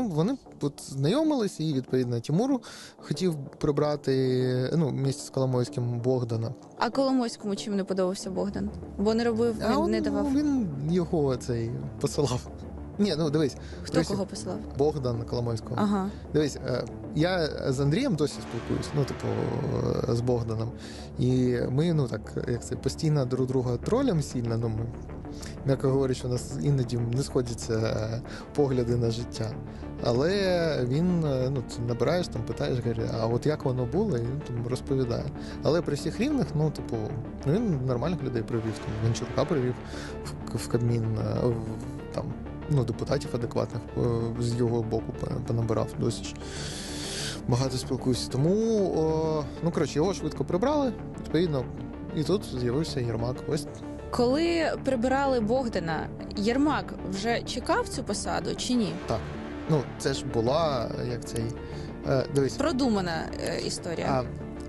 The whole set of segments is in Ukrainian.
ну вони от знайомились, і відповідно Тимур хотів прибрати ну, місце з Коломойським Богдана. А Коломойському чим не подобався Богдан? Бо не робив, А він не он, давав. ну, він його цей посилав. Ні, ну дивись, Хто Дивись, кого посилав? Богдан Коломойського. Ага. Дивись, е, я з Андрієм досі спілкуюсь, ну, типу, е, з Богданом. І ми, ну так, як це, постійно друг друга тролям сильно, ну ми. М'яко говорячи, у нас іноді не сходяться е, погляди на життя. Але він, е, ну, набираєш, там питаєш, говорить, а от як воно було, і він там розповідає. Але при всіх рівних, ну, типу, ну, він нормальних людей привів, там, Гончука привів в, Кабмін, е, там, ну, депутатів адекватних з його боку понабирав досі ж. Багато спілкуюся. Тому, о, ну коротше, його швидко прибрали, відповідно, і тут з'явився Єрмак. Ось Коли прибирали Богдана, Єрмак вже чекав цю посаду чи ні? ну, це ж була як цей. Е, дивись, Продумана е, історія. а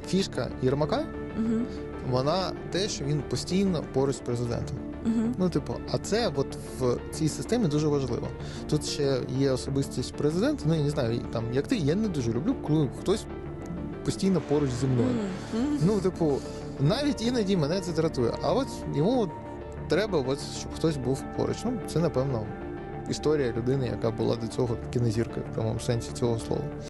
фішка Єрмака, Угу. вона те, що він постійно поруч з президентом. Угу. Ну, типу, а це от в цій системі дуже важливо. Тут ще є особистість президента. Ну я не знаю, там як ти, я не дуже люблю, коли хтось постійно поруч зі мною. Ну, типу, навіть іноді мене це дратує. А от йому треба, от, щоб хтось був поруч. Ну, це напевно історія людини, яка була до цього кінозіркою в прямому сенсі цього слова.